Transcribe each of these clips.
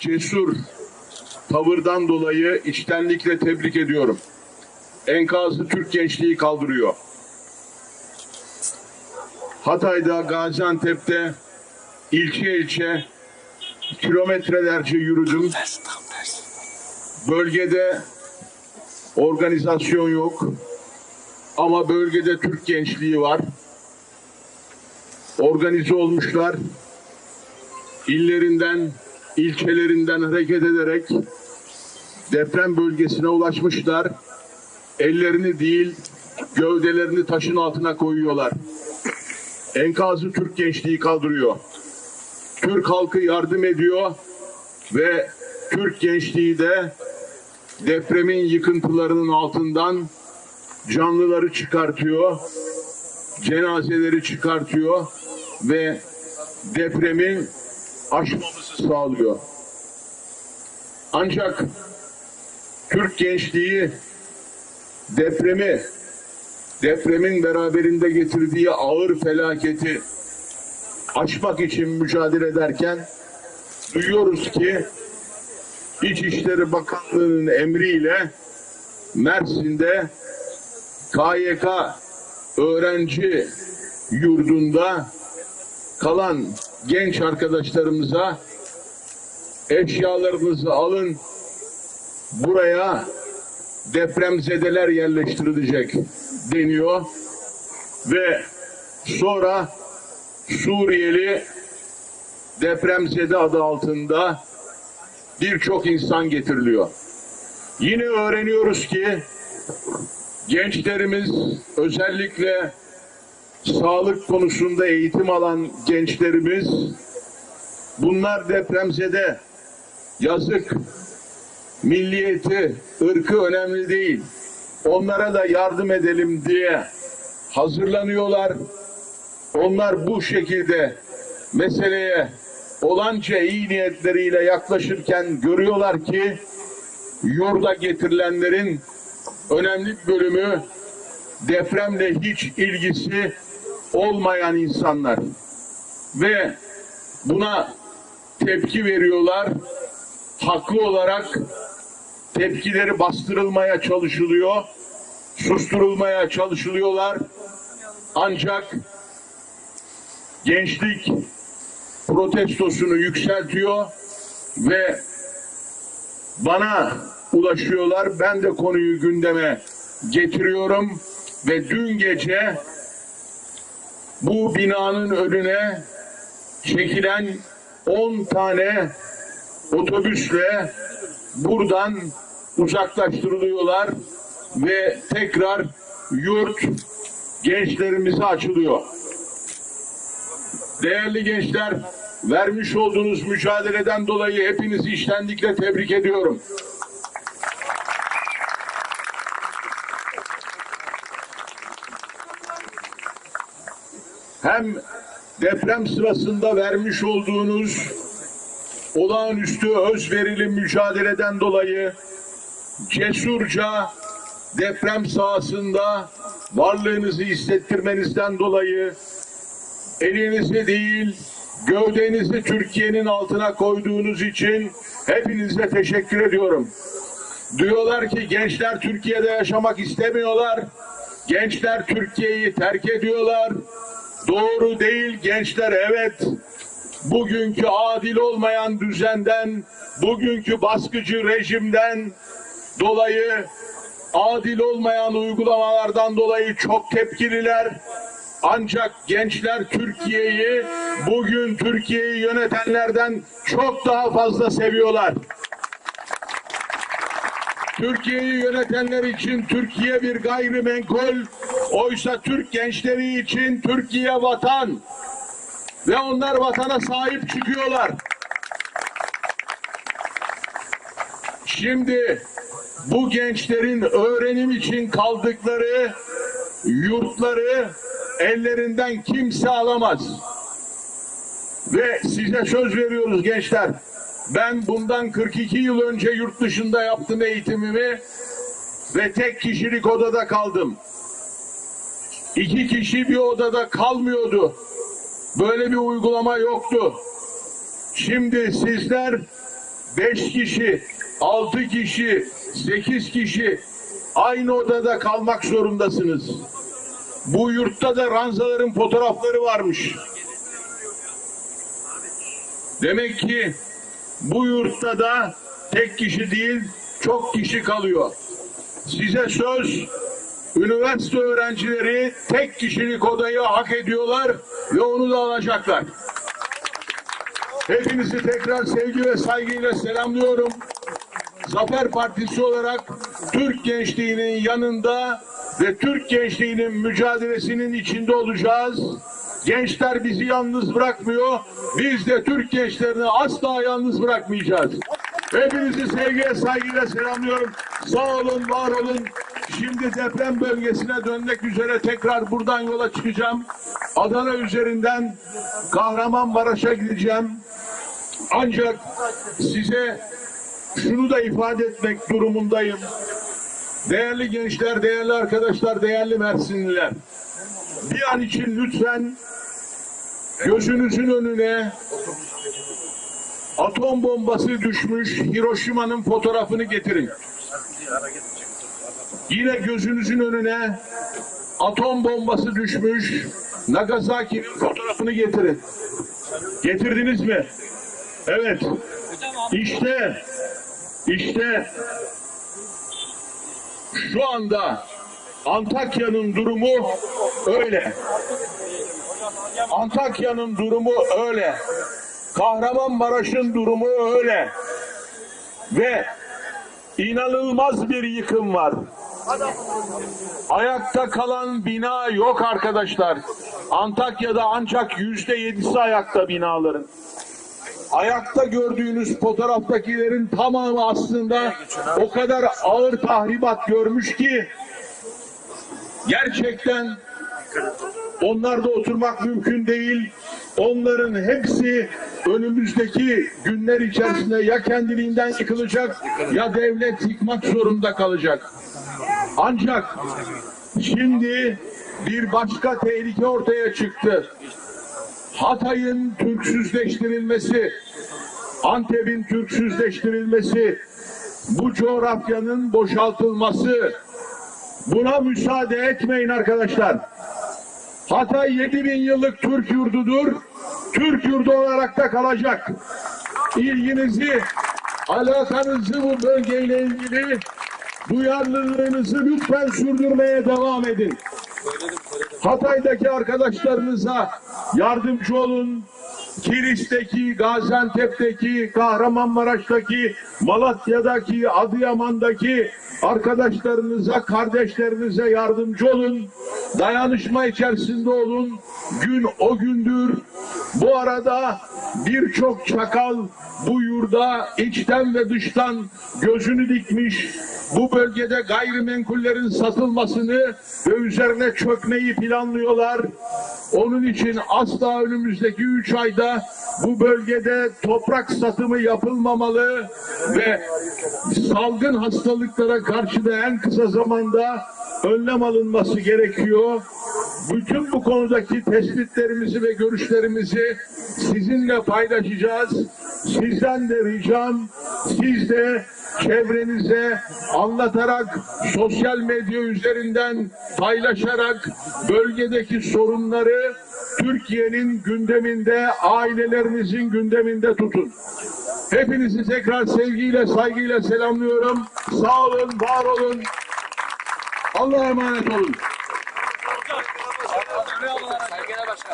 cesur tavırdan dolayı içtenlikle tebrik ediyorum. Enkazı Türk gençliği kaldırıyor. Hatay'da, Gaziantep'te ilçe ilçe kilometrelerce yürüdüm. Bölgede organizasyon yok. Ama bölgede Türk gençliği var. Organize olmuşlar. İllerinden, ilçelerinden hareket ederek deprem bölgesine ulaşmışlar. Ellerini değil, gövdelerini taşın altına koyuyorlar. Enkazı Türk gençliği kaldırıyor. Türk halkı yardım ediyor ve Türk gençliği de depremin yıkıntılarının altından canlıları çıkartıyor, cenazeleri çıkartıyor ve depremin aşmamızı sağlıyor. Ancak Türk gençliği depremi, depremin beraberinde getirdiği ağır felaketi aşmak için mücadele ederken duyuyoruz ki İçişleri Bakanlığı'nın emriyle Mersin'de KYK öğrenci yurdunda kalan genç arkadaşlarımıza eşyalarınızı alın buraya depremzedeler yerleştirilecek deniyor ve sonra Suriyeli depremzede adı altında birçok insan getiriliyor. Yine öğreniyoruz ki gençlerimiz özellikle sağlık konusunda eğitim alan gençlerimiz bunlar depremzede yazık milliyeti, ırkı önemli değil. Onlara da yardım edelim diye hazırlanıyorlar. Onlar bu şekilde meseleye olanca iyi niyetleriyle yaklaşırken görüyorlar ki yurda getirilenlerin önemli bir bölümü depremle hiç ilgisi olmayan insanlar ve buna tepki veriyorlar. Haklı olarak tepkileri bastırılmaya çalışılıyor, susturulmaya çalışılıyorlar. Ancak gençlik protestosunu yükseltiyor ve bana ulaşıyorlar. Ben de konuyu gündeme getiriyorum ve dün gece bu binanın önüne çekilen 10 tane otobüsle buradan uzaklaştırılıyorlar ve tekrar yurt gençlerimize açılıyor. Değerli gençler, vermiş olduğunuz mücadeleden dolayı hepinizi iştenlikle tebrik ediyorum. Hem deprem sırasında vermiş olduğunuz olağanüstü özverili mücadeleden dolayı cesurca deprem sahasında varlığınızı hissettirmenizden dolayı elinizi değil gövdenizi Türkiye'nin altına koyduğunuz için hepinize teşekkür ediyorum. Diyorlar ki gençler Türkiye'de yaşamak istemiyorlar. Gençler Türkiye'yi terk ediyorlar. Doğru değil gençler evet. Bugünkü adil olmayan düzenden, bugünkü baskıcı rejimden dolayı adil olmayan uygulamalardan dolayı çok tepkililer. Ancak gençler Türkiye'yi bugün Türkiye'yi yönetenlerden çok daha fazla seviyorlar. Türkiye'yi yönetenler için Türkiye bir gayrimenkul, oysa Türk gençleri için Türkiye vatan ve onlar vatana sahip çıkıyorlar. Şimdi bu gençlerin öğrenim için kaldıkları yurtları ellerinden kimse alamaz. Ve size söz veriyoruz gençler. Ben bundan 42 yıl önce yurt dışında yaptım eğitimimi ve tek kişilik odada kaldım. İki kişi bir odada kalmıyordu. Böyle bir uygulama yoktu. Şimdi sizler beş kişi, altı kişi, sekiz kişi aynı odada kalmak zorundasınız. Bu yurtta da ranzaların fotoğrafları varmış. Demek ki bu yurtta da tek kişi değil çok kişi kalıyor. Size söz üniversite öğrencileri tek kişilik odayı hak ediyorlar ve onu da alacaklar. Hepinizi tekrar sevgi ve saygıyla selamlıyorum. Zafer Partisi olarak Türk gençliğinin yanında ve Türk gençliğinin mücadelesinin içinde olacağız. Gençler bizi yalnız bırakmıyor. Biz de Türk gençlerini asla yalnız bırakmayacağız. Hepinizi sevgiye saygıyla selamlıyorum. Sağ olun, var olun. Şimdi deprem bölgesine dönmek üzere tekrar buradan yola çıkacağım. Adana üzerinden Kahramanmaraş'a gideceğim. Ancak size şunu da ifade etmek durumundayım. Değerli gençler, değerli arkadaşlar, değerli Mersinliler. Bir an için lütfen gözünüzün önüne atom bombası düşmüş Hiroşima'nın fotoğrafını getirin. Yine gözünüzün önüne atom bombası düşmüş Nagasaki'nin fotoğrafını getirin. Getirdiniz mi? Evet. İşte işte şu anda Antakya'nın durumu öyle. Antakya'nın durumu öyle. Kahramanmaraş'ın durumu öyle. Ve inanılmaz bir yıkım var. Ayakta kalan bina yok arkadaşlar. Antakya'da ancak yüzde yedisi ayakta binaların. Ayakta gördüğünüz fotoğraftakilerin tamamı aslında o kadar ağır tahribat görmüş ki gerçekten onlarda oturmak mümkün değil. Onların hepsi önümüzdeki günler içerisinde ya kendiliğinden yıkılacak ya devlet yıkmak zorunda kalacak. Ancak şimdi bir başka tehlike ortaya çıktı. Hatay'ın Türksüzleştirilmesi, Antep'in Türksüzleştirilmesi, bu coğrafyanın boşaltılması, buna müsaade etmeyin arkadaşlar. Hatay 7000 yıllık Türk yurdudur. Türk yurdu olarak da kalacak. İlginizi, alakanızı bu bölgeyle ilgili duyarlılığınızı lütfen sürdürmeye devam edin. Hatay'daki arkadaşlarınıza yardımcı olun. Kilis'teki, Gaziantep'teki, Kahramanmaraş'taki, Malatya'daki, Adıyaman'daki arkadaşlarınıza, kardeşlerinize yardımcı olun. Dayanışma içerisinde olun. Gün o gündür. Bu arada birçok çakal bu yurda içten ve dıştan gözünü dikmiş. Bu bölgede gayrimenkullerin satılmasını ve üzerine çökmeyi planlıyorlar. Onun için asla önümüzdeki üç ayda bu bölgede toprak satımı yapılmamalı ve salgın hastalıklara karşı da en kısa zamanda önlem alınması gerekiyor. Bütün bu konudaki tespitlerimizi ve görüşlerimizi sizinle paylaşacağız. Sizden de ricam siz de çevrenize anlatarak sosyal medya üzerinden paylaşarak bölgedeki sorunları Türkiye'nin gündeminde, ailelerinizin gündeminde tutun. Hepinizi tekrar sevgiyle, saygıyla selamlıyorum. Sağ olun, var olun. Allah'a emanet olun. Saygıdeğer Başkanım.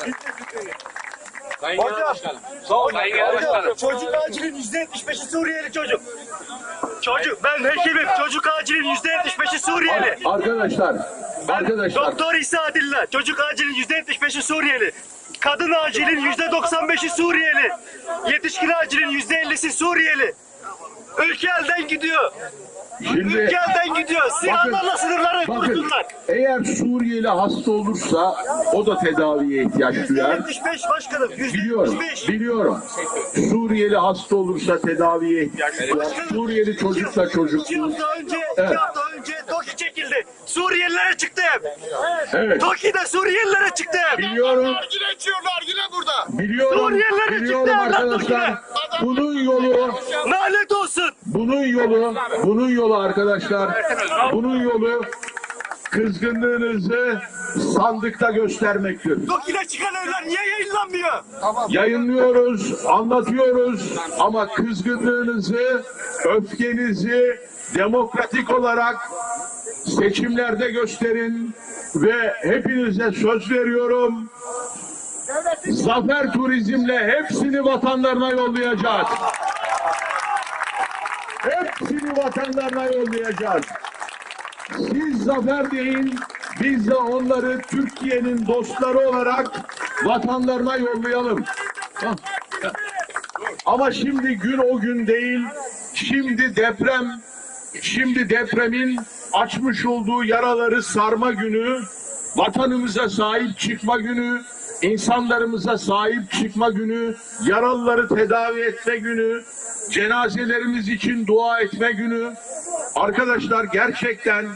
Sayın Hocam, Genel Başkanım. Sayın Genel Başkanım. çocuk acilin yüzde yetmiş beşi Suriyeli çocuk. Çocuk, ben hekimim. Çocuk acilin yüzde yetmiş beşi Suriyeli. Arkadaşlar, arkadaşlar. Doktor İsa Adilla. Çocuk acilin yüzde yetmiş beşi Suriyeli. Kadın acilin yüzde doksan beşi Suriyeli. Yetişkin acilin yüzde ellisi Suriyeli. Ülke elden gidiyor. Şimdi Ülke elden gidiyor. Silahlarla sınırları bakın eğer Suriyeli hasta olursa o da tedaviye ihtiyaç duyar. yetmiş beş başkanım. Yüzde Biliyorum, yetmiş beş. biliyorum. Suriyeli hasta olursa tedaviye ihtiyaç duyar. Suriyeli çocuk da çocuk. İki hafta önce, Evet. iki hafta. Suriyelilere çıktı hep. Evet, TOKİ'de Suriyelilere çıktı hep. biliyorum, Nargile içiyorlar yine burada. biliyorum, Suriyeliler biliyorum çıktı, arkadaşlar. Bunun yolu, Lanet olsun. Bunun yolu, bunun yolu arkadaşlar, bunun yolu kızgınlığınızı sandıkta göstermektir. Dokile çıkan evler niye yayınlanmıyor? Yayınlıyoruz, anlatıyoruz ama kızgınlığınızı, öfkenizi demokratik olarak seçimlerde gösterin ve hepinize söz veriyorum. Zafer turizmle hepsini vatanlarına yollayacağız. Hepsini vatanlarına yollayacağız. Siz zafer deyin, biz de onları Türkiye'nin dostları olarak vatanlarına yollayalım. Hah. Ama şimdi gün o gün değil, şimdi deprem, şimdi depremin açmış olduğu yaraları sarma günü, vatanımıza sahip çıkma günü, insanlarımıza sahip çıkma günü, yaralıları tedavi etme günü, cenazelerimiz için dua etme günü. Arkadaşlar gerçekten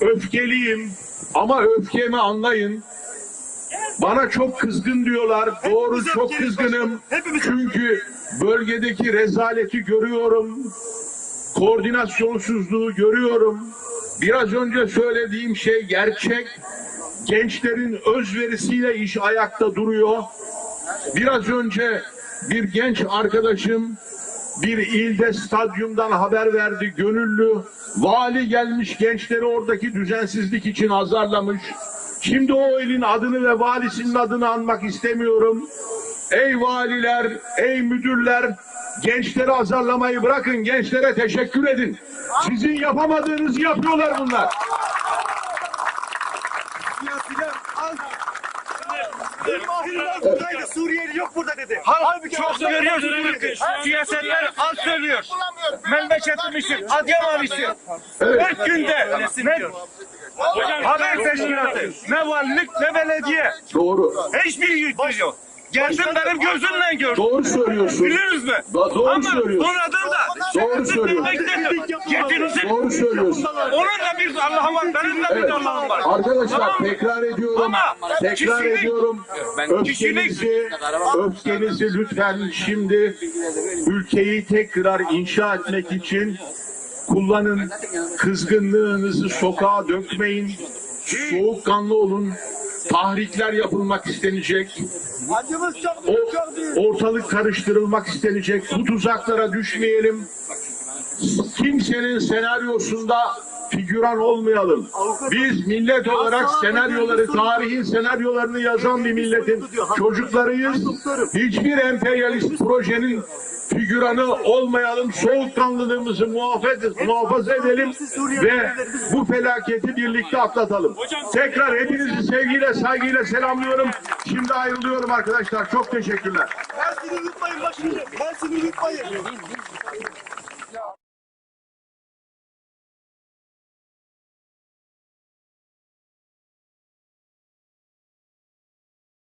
öfkeliyim ama öfkemi anlayın. Bana çok kızgın diyorlar. Doğru Hepimiz çok öfkeliyiz kızgınım. Çünkü bölgedeki rezaleti görüyorum. Koordinasyonsuzluğu görüyorum. Biraz önce söylediğim şey gerçek. Gençlerin özverisiyle iş ayakta duruyor. Biraz önce bir genç arkadaşım bir ilde stadyumdan haber verdi gönüllü. Vali gelmiş gençleri oradaki düzensizlik için azarlamış. Şimdi o ilin adını ve valisinin adını anmak istemiyorum. Ey valiler, ey müdürler, gençleri azarlamayı bırakın, gençlere teşekkür edin. Sizin yapamadığınızı yapıyorlar bunlar. Buradaydı. Suriyeli yok burada dedi. Halbuki Çok görüyorsunuz. Siyasetler az söylüyor. Memleketimizin Adıyaman istiyor. Evet. 40 günde ne haber teşkilatı, ne valilik, ne belediye. Doğru. Hiçbir yüz yok. Geldim benim gözümle gördüm. Doğru söylüyorsun. Biliriz mi? Do- doğru Ama söylüyorsun. sonradan da Doğru söylüyorsun. Yetinizin Doğru söylüyorsun. onun da bir Allah'ı var, benim de Evet. bir Allah'ım var. Arkadaşlar Tamam tekrar ediyorum. Ama Tekrar kişilik- ediyorum. Öfkenizi, öfkenizi lütfen şimdi ülkeyi tekrar inşa etmek için kullanın. Kızgınlığınızı sokağa dökmeyin. Soğukkanlı olun. Tahrikler yapılmak istenecek. Acımız çok O, büyük çok büyük. ortalık karıştırılmak istenecek. Bu tuzaklara düşmeyelim. Kimsenin senaryosunda figüran olmayalım. Biz millet olarak senaryoları, tarihin senaryolarını yazan bir milletin çocuklarıyız. Hiçbir emperyalist projenin figüranı olmayalım. Soğukkanlılığımızı muhafaza, muhafaza edelim ve bu felaketi birlikte atlatalım. Tekrar hepinizi sevgiyle, saygıyla selamlıyorum. Şimdi ayrılıyorum arkadaşlar. Çok teşekkürler. Mersin'i unutmayın başkanım. Mersin'i unutmayın.